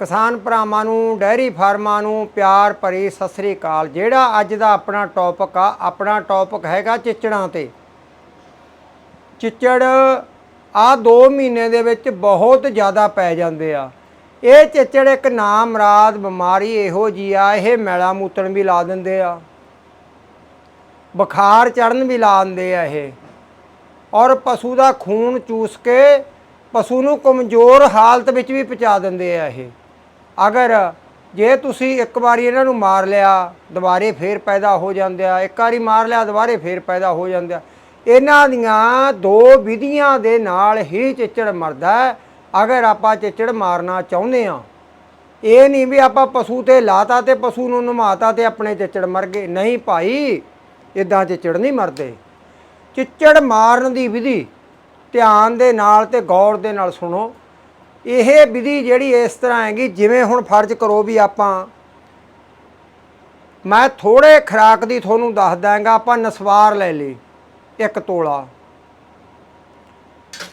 ਕਿਸਾਨ ਭਰਾਵਾਂ ਨੂੰ, ਡੈਰੀ ਫਾਰਮਾਂ ਨੂੰ ਪਿਆਰ ਭਰੀ ਸਤਿ ਸ੍ਰੀ ਅਕਾਲ। ਜਿਹੜਾ ਅੱਜ ਦਾ ਆਪਣਾ ਟੌਪਿਕ ਆ, ਆਪਣਾ ਟੌਪਿਕ ਹੈਗਾ ਚਿੱਚੜਾਂ ਤੇ। ਚਿੱਚੜ ਆ 2 ਮਹੀਨੇ ਦੇ ਵਿੱਚ ਬਹੁਤ ਜ਼ਿਆਦਾ ਪੈ ਜਾਂਦੇ ਆ। ਇਹ ਚਿੱਚੜ ਇੱਕ ਨਾਮਰਾਦ ਬਿਮਾਰੀ ਇਹੋ ਜੀ ਆ, ਇਹ ਮੈਲਾ ਮੂਤਣ ਵੀ ਲਾ ਦਿੰਦੇ ਆ। ਬੁਖਾਰ ਚੜਨ ਵੀ ਲਾ ਦਿੰਦੇ ਆ ਇਹ। ਔਰ ਪਸ਼ੂ ਦਾ ਖੂਨ ਚੂਸ ਕੇ ਪਸ਼ੂ ਨੂੰ ਕਮਜ਼ੋਰ ਹਾਲਤ ਵਿੱਚ ਵੀ ਪਹੁੰਚਾ ਦਿੰਦੇ ਆ ਇਹ। ਅਗਰ ਜੇ ਤੁਸੀਂ ਇੱਕ ਵਾਰੀ ਇਹਨਾਂ ਨੂੰ ਮਾਰ ਲਿਆ, ਦੁਬਾਰੇ ਫੇਰ ਪੈਦਾ ਹੋ ਜਾਂਦੇ ਆ, ਇੱਕ ਵਾਰੀ ਮਾਰ ਲਿਆ, ਦੁਬਾਰੇ ਫੇਰ ਪੈਦਾ ਹੋ ਜਾਂਦੇ ਆ, ਇਹਨਾਂ ਦੀਆਂ ਦੋ ਵਿਧੀਆਂ ਦੇ ਨਾਲ ਹੀ ਚਿੱਚੜ ਮਰਦਾ ਅਗਰ ਆਪਾਂ ਚਿੱਚੜ ਮਾਰਨਾ ਚਾਹੁੰਦੇ ਆ ਇਹ ਨਹੀਂ ਵੀ ਆਪਾਂ ਪਸ਼ੂ ਤੇ ਲਾਤਾ ਤੇ ਪਸ਼ੂ ਨੂੰ ਨਮਾਤਾ ਤੇ ਆਪਣੇ ਚਿੱਚੜ ਮਰ ਗਏ। ਨਹੀਂ ਭਾਈ ਇਦਾਂ ਚਿੱਚੜ ਨਹੀਂ ਮਰਦੇ। ਚਿੱਚੜ ਮਾਰਨ ਦੀ ਵਿਧੀ ਧਿਆਨ ਦੇ ਨਾਲ ਤੇ ਗੌਰ ਦੇ ਨਾਲ ਸੁਣੋ। ਇਹ ਵਿਧੀ ਜਿਹੜੀ ਇਸ ਤਰ੍ਹਾਂ ਹੈਗੀ, ਜਿਵੇਂ ਹੁਣ ਫਰਜ਼ ਕਰੋ ਵੀ ਆਪਾਂ ਮੈਂ ਥੋੜੇ ਖਰਾਕ ਦੀ ਤੁਹਾਨੂੰ ਦੱਸ ਦਾਂਗਾ ਆਪਾਂ ਨਸਵਾਰ ਲੈ ਲਈ, ਇੱਕ ਤੋਲਾ।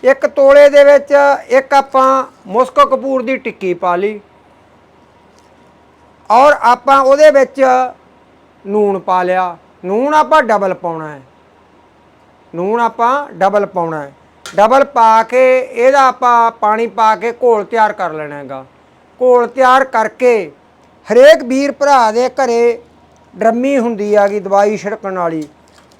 ਇੱਕ ਤੋਲੇ ਦੇ ਵਿੱਚ ਇੱਕ ਆਪਾਂ ਮੁਸਕ ਕਪੂਰ ਦੀ ਟਿੱਕੀ ਪਾ ਲਈ, ਔਰ ਆਪਾਂ ਉਹਦੇ ਵਿੱਚ ਨੂਣ ਪਾ ਲਿਆ। ਨੂਣ ਆਪਾਂ ਡਬਲ ਪਾਉਣਾ ਹੈ। ਨੂਣ ਆਪਾਂ ਡਬਲ ਪਾਉਣਾ ਹੈ। ਡਬਲ ਪਾ ਕੇ ਇਹਦਾ ਆਪਾਂ ਪਾਣੀ ਪਾ ਕੇ ਘੋਲ ਤਿਆਰ ਕਰ ਲੈਣਾ ਹੈਗਾ। ਘੋਲ ਤਿਆਰ ਕਰਕੇ ਹਰੇਕ ਵੀਰ ਭਰਾ ਦੇ ਘਰੇ ਡਰਮੀ ਹੁੰਦੀ ਆਗੀ ਦਵਾਈ ਛਿੜਕਣ ਵਾਲੀ।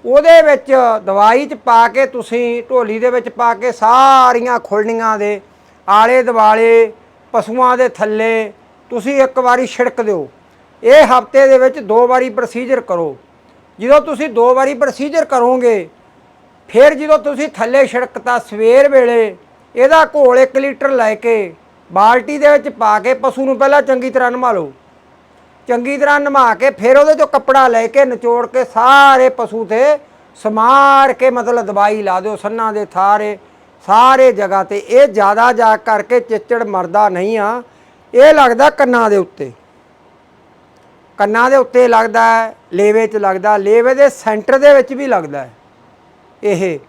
ਉਹਦੇ ਵਿੱਚ ਦਵਾਈ ਚ ਪਾ ਕੇ ਤੁਸੀਂ ਢੋਲੀ ਦੇ ਵਿੱਚ ਪਾ ਕੇ ਸਾਰੀਆਂ ਖੁਰਲੀਆਂ ਦੇ ਆਲੇ ਦੁਆਲੇ, ਪਸ਼ੂਆਂ ਦੇ ਥੱਲੇ ਤੁਸੀਂ ਇੱਕ ਵਾਰੀ ਛਿੜਕ ਦਿਓ। ਇਹ ਹਫ਼ਤੇ ਦੇ ਵਿੱਚ ਦੋ ਵਾਰੀ ਪ੍ਰੋਸੀਜਰ ਕਰੋ। ਜਦੋਂ ਤੁਸੀਂ ਦੋ ਵਾਰੀ ਪ੍ਰੋਸੀਜਰ ਕਰੋਗੇ ਫਿਰ ਜਦੋਂ ਤੁਸੀਂ ਥੱਲੇ ਛਿੜਕਤਾ ਸਵੇਰ ਵੇਲੇ, ਇਹਦਾ ਘੋਲ 1 ਲੀਟਰ ਲੈ ਕੇ ਬਾਲਟੀ ਦੇ ਵਿੱਚ ਪਾ ਕੇ ਪਸ਼ੂ ਨੂੰ ਪਹਿਲਾਂ ਚੰਗੀ ਤਰ੍ਹਾਂ ਨਮਾ ਲਓ। ਚੰਗੀ ਤਰ੍ਹਾਂ ਨਮਾ ਕੇ ਫਿਰ ਉਹਦੇ ਚੋਂ ਕੱਪੜਾ ਲੈ ਕੇ ਨਿਚੋੜ ਕੇ ਸਾਰੇ ਪਸ਼ੂ ਤੇ ਸਮਾਰ ਕੇ ਮਤਲਬ ਦਵਾਈ ਲਾ ਦਿਓ ਸੰਨਾਂ ਦੇ ਥਾਰੇ, ਸਾਰੇ ਜਗ੍ਹਾ ਤੇ। ਇਹ ਜ਼ਿਆਦਾ ਜਾ ਕਰਕੇ ਚਿੱਚੜ ਮਰਦਾ ਨਹੀਂ ਆ। ਇਹ ਲੱਗਦਾ ਕੰਨਾਂ ਦੇ ਉੱਤੇ। ਕੰਨਾਂ ਦੇ ਉੱਤੇ ਲੱਗਦਾ, ਲੇਵੇ 'ਚ ਲੱਗਦਾ, ਲੇਵੇ ਦੇ ਸੈਂਟਰ ਦੇ ਵਿੱਚ ਵੀ ਲੱਗਦਾ। ਇਹ।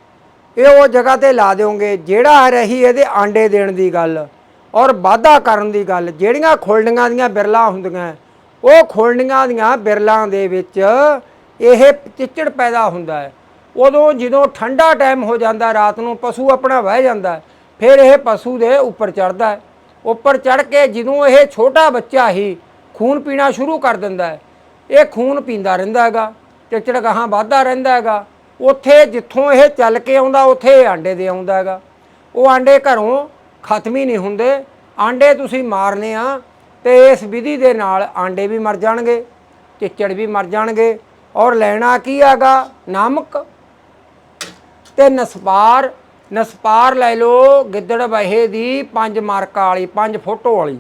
ਇਹ ਉਹ ਜਗ੍ਹਾ ਤੇ ਲਾ ਦਿਓਗੇ ਜਿਹੜਾ ਰਹੀ ਇਹਦੇ ਆਂਡੇ ਦੇਣ ਦੀ ਗੱਲ ਔਰ ਵਾਧਾ ਕਰਨ ਦੀ ਗੱਲ। ਜਿਹੜੀਆਂ ਖੋਲਣੀਆਂ ਦੀਆਂ ਬਿਰਲਾਂ ਹੁੰਦੀਆਂ, ਉਹ ਖੋਲਣੀਆਂ ਦੀਆਂ ਬਿਰਲਾਂ ਦੇ ਵਿੱਚ ਇਹ ਚਿੱਚੜ ਪੈਦਾ ਹੁੰਦਾ ਹੈ। ਉਦੋਂ ਜਦੋਂ ਠੰਡਾ ਟਾਈਮ ਹੋ ਜਾਂਦਾ, ਰਾਤ ਨੂੰ ਪਸ਼ੂ ਆਪਣਾ ਵਹਿ ਜਾਂਦਾ, ਫਿਰ ਇਹ ਪਸ਼ੂ ਦੇ ਉੱਪਰ ਚੜਦਾ ਹੈ। ਉੱਪਰ ਚੜ ਕੇ ਜਦੋਂ ਇਹ ਛੋਟਾ ਬੱਚਾ ਹੀ ਖੂਨ ਪੀਣਾ ਸ਼ੁਰੂ ਕਰ ਦਿੰਦਾ ਹੈ, ਇਹ ਖੂਨ ਪੀਂਦਾ ਰਹਿੰਦਾ ਹੈਗਾ, ਚਿੱਚੜ ਗਾਹਾਂ ਵੱਧਦਾ ਰਹਿੰਦਾ ਹੈਗਾ। ਉੱਥੇ ਜਿੱਥੋਂ ਇਹ ਚੱਲ ਕੇ ਆਉਂਦਾ, ਉੱਥੇ ਇਹ ਆਂਡੇ ਦੇ ਆਉਂਦਾ ਹੈਗਾ। ਉਹ ਆਂਡੇ ਘਰੋਂ ਖਤਮ ਹੀ ਨਹੀਂ ਹੁੰਦੇ। ਆਂਡੇ ਤੁਸੀਂ ਮਾਰਨੇ ਆ, ਤੇ ਇਸ ਵਿਧੀ ਦੇ ਨਾਲ ਆਂਡੇ ਵੀ ਮਰ ਜਾਣਗੇ, ਚਿੱਚੜ ਵੀ ਮਰ ਜਾਣਗੇ। ਔਰ ਲੈਣਾ ਕੀ ਹੈਗਾ? ਨਾਮਕ ਤੇ ਨਸਪਾਰ। ਨਸਪਾਰ ਲੈ ਲਓ ਗਿੱਦੜ ਵਹੇ ਦੀ ਪੰਜ ਮਾਰਕਾ ਵਾਲੀ, ਪੰਜ ਫੋਟੋ ਵਾਲੀ।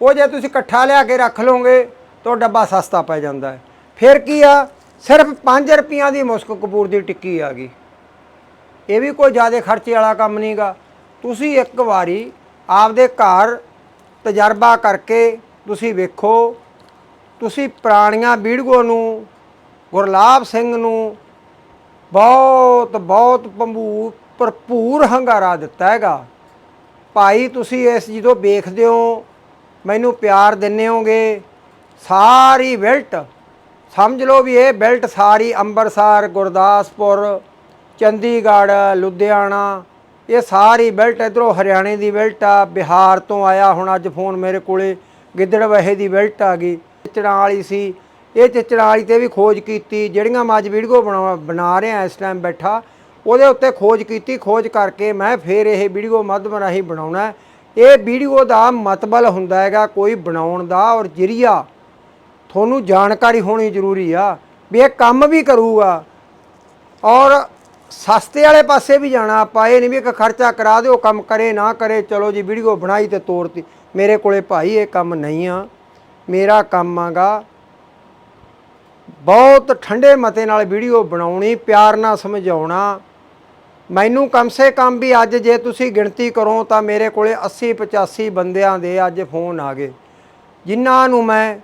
ਉਹ ਜੇ ਤੁਸੀਂ ਇਕੱਠਾ ਲਿਆ ਕੇ ਰੱਖ ਲਓਗੇ ਤਾਂ ਉਹ ਡੱਬਾ ਸਸਤਾ ਪੈ ਜਾਂਦਾ ਹੈ। ਫਿਰ ਕੀ ਆ? ਸਿਰਫ 5 ਰੁਪਈਆਂ ਦੀ ਮੁਸਕ ਕਪੂਰ ਦੀ ਟਿੱਕੀ ਆ ਗਈ। ਇਹ ਵੀ ਕੋਈ ਜ਼ਿਆਦਾ ਖਰਚੇ ਵਾਲਾ ਕੰਮ ਨਹੀਂਗਾ ਤੁਸੀਂ ਇੱਕ ਵਾਰੀ ਆਪਦੇ ਘਰ ਤਜਰਬਾ ਕਰਕੇ ਤੁਸੀਂ ਵੇਖੋ, ਤੁਸੀਂ ਪੁਰਾਣੀਆਂ ਵੀਡੀਓ ਨੂੰ, ਗੁਰਲਾਬ ਸਿੰਘ ਨੂੰ ਬਹੁਤ ਬਹੁਤ ਭੰਬੂ, ਭਰਪੂਰ ਹੰਗਾਰਾ ਦਿੱਤਾ ਹੈਗਾ। ਭਾਈ, ਤੁਸੀਂ ਇਸ ਜਦੋਂ ਵੇਖਦੇ ਹੋ, ਮੈਨੂੰ ਪਿਆਰ ਦਿੰਨੇ ਹੋਗੇ, ਸਾਰੀ ਵਿਲਟ ਸਮਝ ਲਓ ਵੀ ਇਹ ਬੈਲਟ ਸਾਰੀ ਅੰਮ੍ਰਿਤਸਰ ਗੁਰਦਾਸਪੁਰ, ਚੰਡੀਗੜ੍ਹ, ਲੁਧਿਆਣਾ, ਇਹ ਸਾਰੀ ਬੈਲਟ ਇਧਰੋਂ ਹਰਿਆਣੇ ਦੀ ਬੈਲਟ ਆ, ਬਿਹਾਰ ਤੋਂ ਆਇਆ ਹੁਣ ਅੱਜ ਫੋਨ ਮੇਰੇ ਕੋਲੇ, ਗਿੱਦੜ ਵਹੇ ਦੀ ਬੈਲਟ ਆ ਗਈ। ਚਿਚੜਾਂ ਵਾਲੀ ਸੀ, ਇਹ ਚਿਚੜਾਂ ਵਾਲੀ ਤੇ ਵੀ ਖੋਜ ਕੀਤੀ, ਜਿਹੜੀਆਂ ਮੈਂ ਅੱਜ ਵੀਡੀਓ ਬਣਾ ਬਣਾ ਰਿਹਾ ਇਸ ਟਾਈਮ ਬੈਠਾ, ਉਹਦੇ ਉੱਤੇ ਖੋਜ ਕੀਤੀ, ਖੋਜ ਕਰਕੇ ਮੈਂ ਫੇਰ ਇਹ ਵੀਡੀਓ ਮਾਧਿਅਮ ਰਾਹੀਂ ਬਣਾਉਣਾ। ਇਹ ਵੀਡੀਓ ਦਾ ਮਤਲਬ ਹੁੰਦਾ ਹੈਗਾ, ਕੋਈ ਬਣਾਉਣ ਦਾ ਔਰ ਜਰੀਆ ਤੁਹਾਨੂੰ ਜਾਣਕਾਰੀ ਹੋਣੀ ਜ਼ਰੂਰੀ ਆ ਵੀ ਇਹ ਕੰਮ ਵੀ ਕਰੂਗਾ। ਔਰ ਸਸਤੇ ਵਾਲੇ ਪਾਸੇ ਵੀ ਜਾਣਾ, ਆਪਾਂ ਇਹ ਨਹੀਂ ਵੀ ਇੱਕ ਖਰਚਾ ਕਰਾ ਦਿਓ, ਕੰਮ ਕਰੇ ਨਾ ਕਰੇ, ਚਲੋ ਜੀ ਵੀਡੀਓ ਬਣਾਈ ਤੇ ਤੋਰਤੀ। ਮੇਰੇ ਕੋਲੇ ਭਾਈ ਇਹ ਕੰਮ ਨਹੀਂ ਆ। ਮੇਰਾ ਕੰਮ ਆਗਾ ਬਹੁਤ ਠੰਡੇ ਮਤੇ ਨਾਲ ਵੀਡੀਓ ਬਣਾਉਣੀ, ਪਿਆਰ ਨਾਲ ਸਮਝਾਉਣਾ। ਮੈਨੂੰ ਕਮ ਸੇ ਕਮ ਵੀ ਅੱਜ ਜੇ ਤੁਸੀਂ ਗਿਣਤੀ ਕਰੋ ਤਾਂ ਮੇਰੇ ਕੋਲੇ 80 85 ਬੰਦਿਆਂ ਦੇ ਅੱਜ ਫੋਨ ਆ ਗਏ। ਜਿਨ੍ਹਾਂ ਨੂੰ ਮੈਂ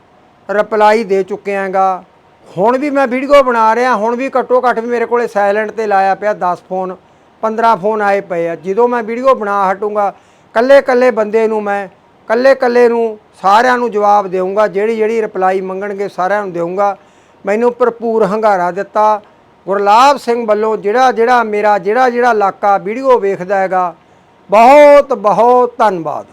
ਰਿਪਲਾਈ ਦੇ ਚੁੱਕਿਆ ਚੁੱਕਿਆਗਾ ਹੁਣ ਵੀ ਮੈਂ ਵੀਡੀਓ ਬਣਾ ਰਿਹਾ, ਹੁਣ ਵੀ ਘੱਟੋ ਘੱਟ ਵੀ ਮੇਰੇ ਕੋਲੇ ਸਾਇਲੈਂਟ ਤੇ ਲਾਇਆ ਪਿਆ 10 ਫੋਨ 15 ਫੋਨ ਆਏ ਪਏ ਆ। ਜਦੋਂ ਮੈਂ ਵੀਡੀਓ ਬਣਾ ਹਟੂੰਗਾ ਕੱਲੇ ਕੱਲੇ ਬੰਦੇ ਨੂੰ ਮੈਂ ਕੱਲੇ ਕੱਲੇ ਨੂੰ ਸਾਰਿਆਂ ਨੂੰ ਜਵਾਬ ਦੇਊਂਗਾ ਜਿਹੜੀ ਜਿਹੜੀ ਰਿਪਲਾਈ ਮੰਗਣਗੇ ਸਾਰਿਆਂ ਨੂੰ ਦੇਊਂਗਾ। ਮੈਨੂੰ ਭਰਪੂਰ ਹੰਗਾਰਾ ਦਿੱਤਾ। ਗੁਰਲਾਬ ਸਿੰਘ ਵੱਲੋਂ ਜਿਹੜਾ ਜਿਹੜਾ ਮੇਰਾ ਜਿਹੜਾ ਜਿਹੜਾ ਇਲਾਕਾ ਵੀਡੀਓ ਵੇਖਦਾ ਹੈਗਾ ਬਹੁਤ ਬਹੁਤ ਧੰਨਵਾਦ।